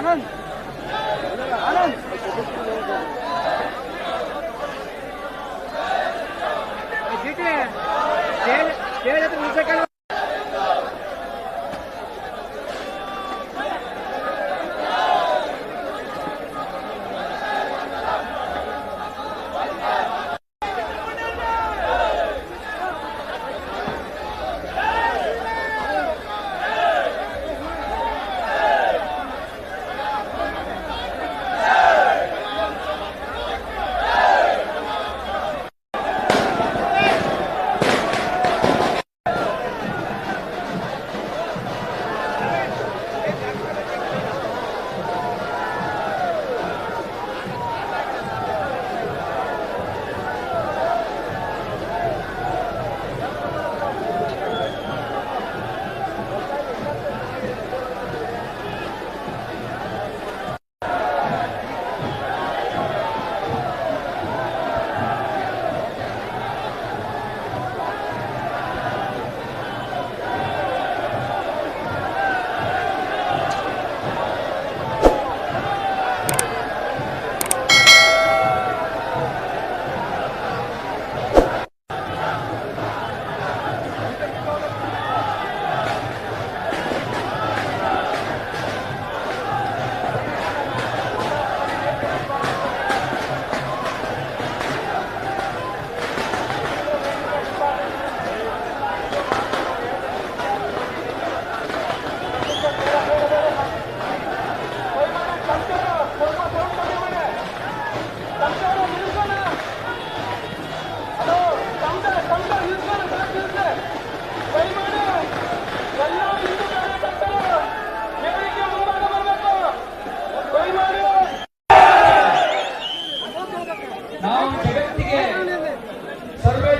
العمل.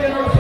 ಜನರು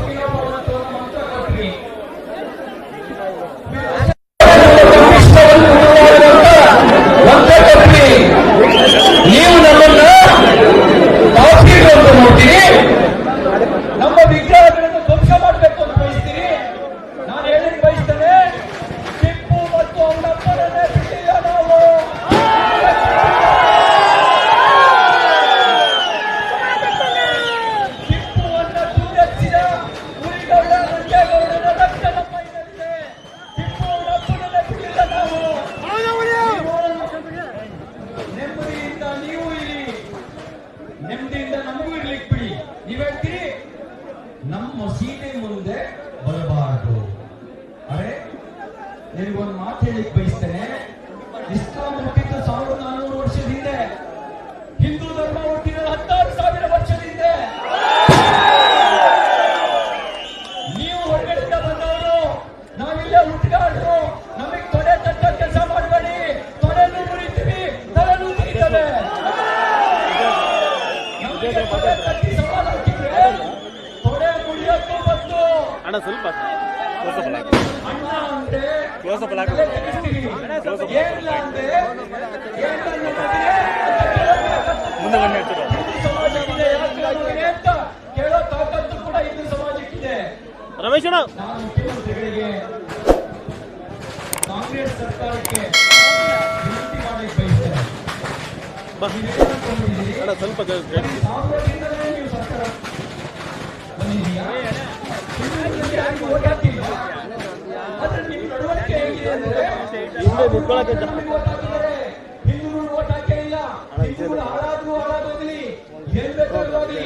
ಅಣ್ಣ ಸ್ವಲ್ಪ ಕ್ಲೋಸಪ್ ಮುಂದೆ ಬನ್ನಿ ಹೇಳ್ತಾರೆ ರಮೇಶ್ ಅಣ್ಣ. ಕಾಂಗ್ರೆಸ್ ಸರ್ಕಾರಕ್ಕೆ ಅಣ್ಣ ಸ್ವಲ್ಪ ಹಿಂದೆ ನಿಂತ್ಕೊಳ್ಳೋಕೆ ಇಲ್ಲ ಹಿಂದೂಗಳು ಹಾಳಾದ್ರೂ ಹಾಳಾಗೋಗ್ಲಿ ಏನ್ ಬೇಕಾದ್ರೂ ಆಗ್ಲಿ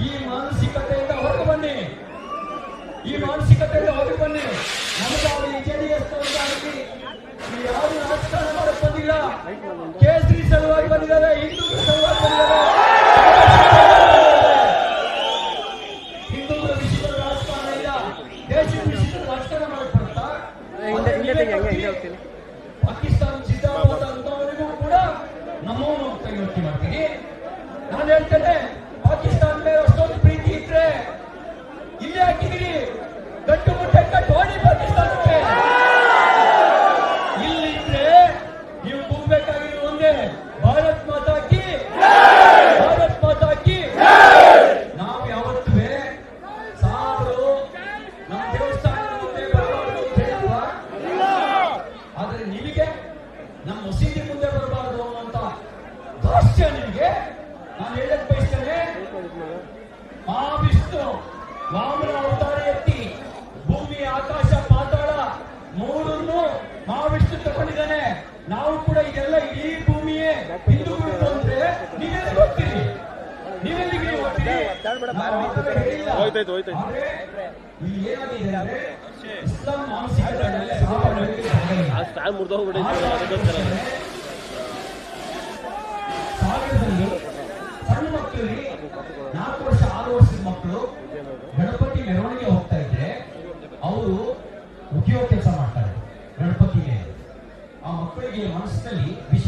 ಈ ಮಾನಸಿಕತೆಯಿಂದ ಹೊರಗೆ ಬನ್ನಿ ಈ ಮಾನಸಿಕತೆಯಿಂದ ಹೊರಗೆ ಬನ್ನಿ ನಮಗಾಗಲಿ ಜೆಡಿಎಸ್ ಯಾರು ರಾಜಕಾರಣ ಮಾಡಕ್ ಬಂದಿಲ್ಲ ಕೇಸರಿ ಸಲುವಾಗಿ ಬಂದಿದ್ದಾರೆ. ಆದ್ರೆ ಇಲ್ಲಿ ಏನಾಗಿದೆ ಅಂದ್ರೆ ಇಸ್ಲಾಂ ಮಾನಸಿಕತೆ ಮೇಲೆ ಸಾಲ ಮಾಡಲಿಕ್ಕೆ ಸಾಧ್ಯ ಇಲ್ಲ ಆ ಸ್ಟಾರ್ ಮುರಿದೋಗ್ಬಿಟ್ಟಿದೆ ಸಾಗರದಲ್ಲಿ ಸಣ್ಣ ಮಕ್ಕಳಿಗೆ ನಾಲ್ಕು ವರ್ಷ ಆರು ವರ್ಷದ ಮಕ್ಕಳು ಗಣಪತಿ ಮೆರವಣಿಗೆ ಹೋಗ್ತಾ ಇದ್ರೆ ಅವರು ಉದ್ಯೋಗ ಕೆಲಸ ಮಾಡ್ತಾರೆ ಗಣಪತಿಗೆ. ಆ ಮಕ್ಕಳಿಗೆ ಮನಸ್ಸಿನಲ್ಲಿ ವಿಷ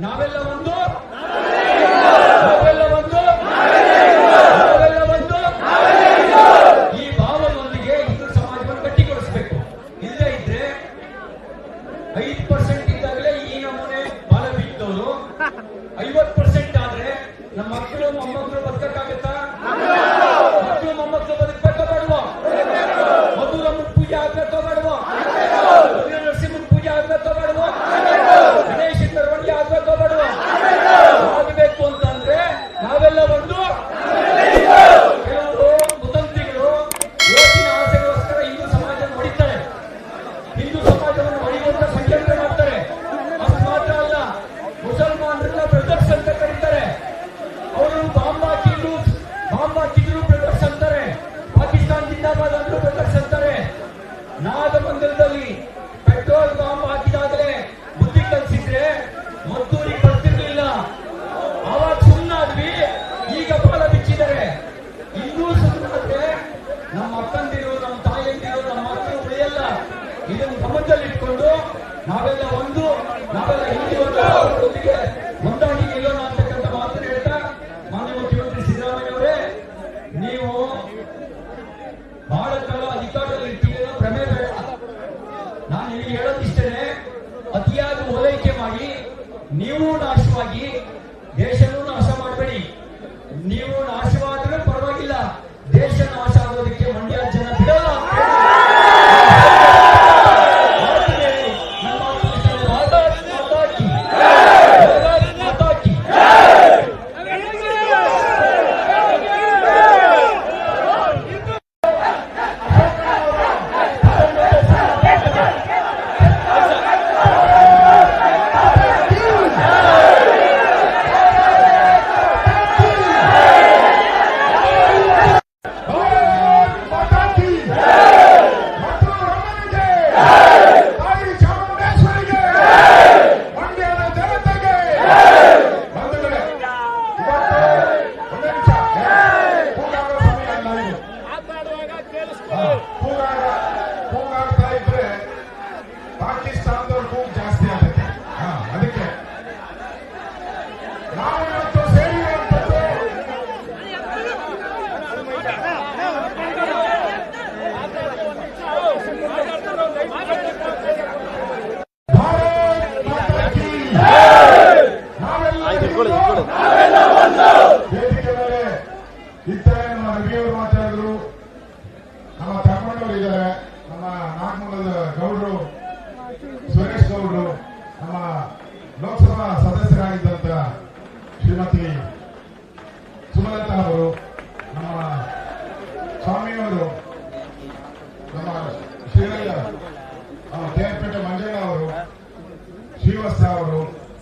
ನಾವೆಲ್ಲ ಒಂದು?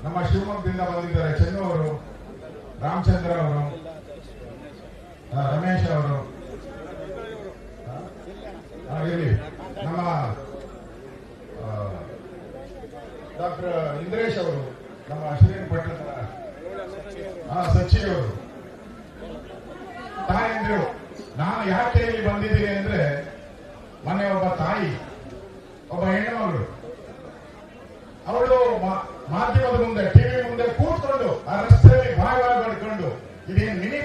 ನಮ್ಮ ಶಿವಮೊಗ್ಗದಿಂದ ಬಂದಿದ್ದಾರೆ ಚೆನ್ನು ಅವರು, ರಾಮಚಂದ್ರ ಅವರು ರಮೇಶ್ ಅವರು. ಇಲ್ಲಿ ನಮ್ಮ ಡಾಕ್ಟರ್ ಇಂದ್ರೇಶ್ ಅವರು, ನಮ್ಮ ಅಶ್ವಿನಿ ಪಟ್ಟಣದ ಅವರು. ತಾಯಂದ್ರು, ನಾನು ಯಾಕೆ ಇಲ್ಲಿ ಬಂದಿದ್ದೀನಿ ಅಂದ್ರೆ, ಮೊನ್ನೆ ಒಬ್ಬ ತಾಯಿ, ಒಬ್ಬ ಹೆಣ್ಣು ಅವರು ಅವಳು ಮಾಧ್ಯಮದ ಮುಂದೆ ಟಿವಿ ಮುಂದೆ ಕೂತ್ಕೊಂಡು ಆ ರಸ್ತೆಯಲ್ಲಿ ಭಾಗವಾಗ್ಕೊಂಡು ಇದೇನು ಮಿನಿ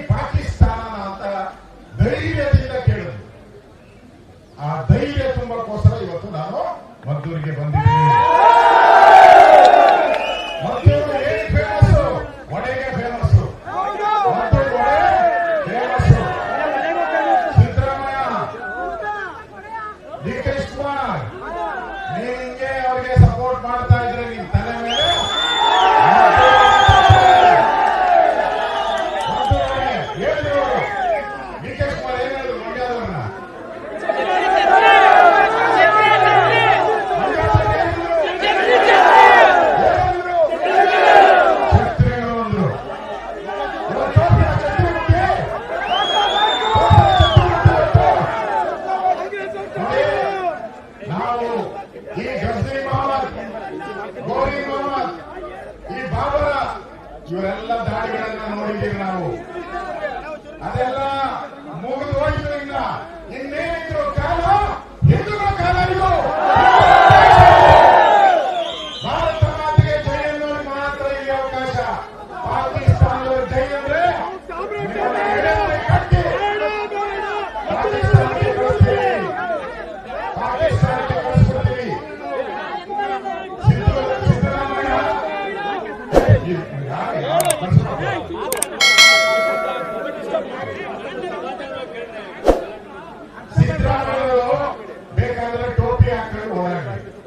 Amen.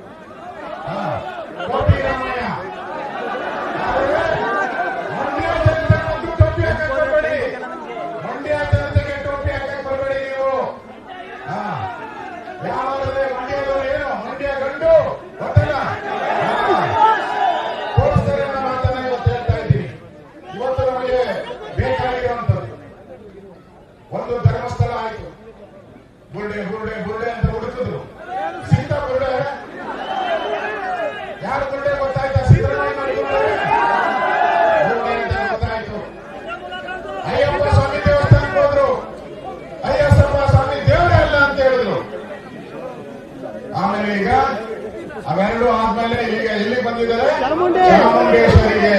ಅವೆರಡು ಆದ್ಮೇಲೆ ಈಗ ಎಲ್ಲಿ ಬಂದಿದ್ದಾರೆ? ಚಾಮುಂಡೇಶ್ವರಿಗೆ.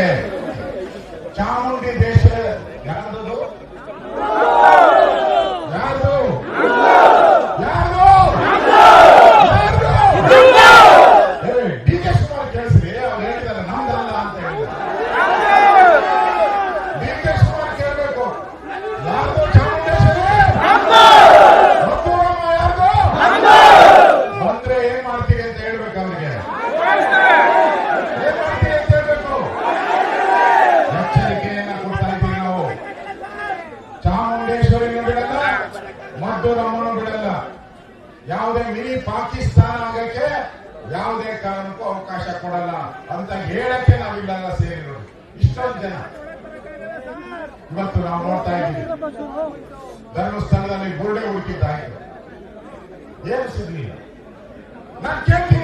ಧರ್ಮಸ್ಥಳದಲ್ಲಿ ಗೋಡೆ ಹುಡುಕಿದ್ದಾರೆ ಏನು ಸಿಗ್ಲಿಲ್ಲ ನಾನು ಕೇಳ್ತೀನಿ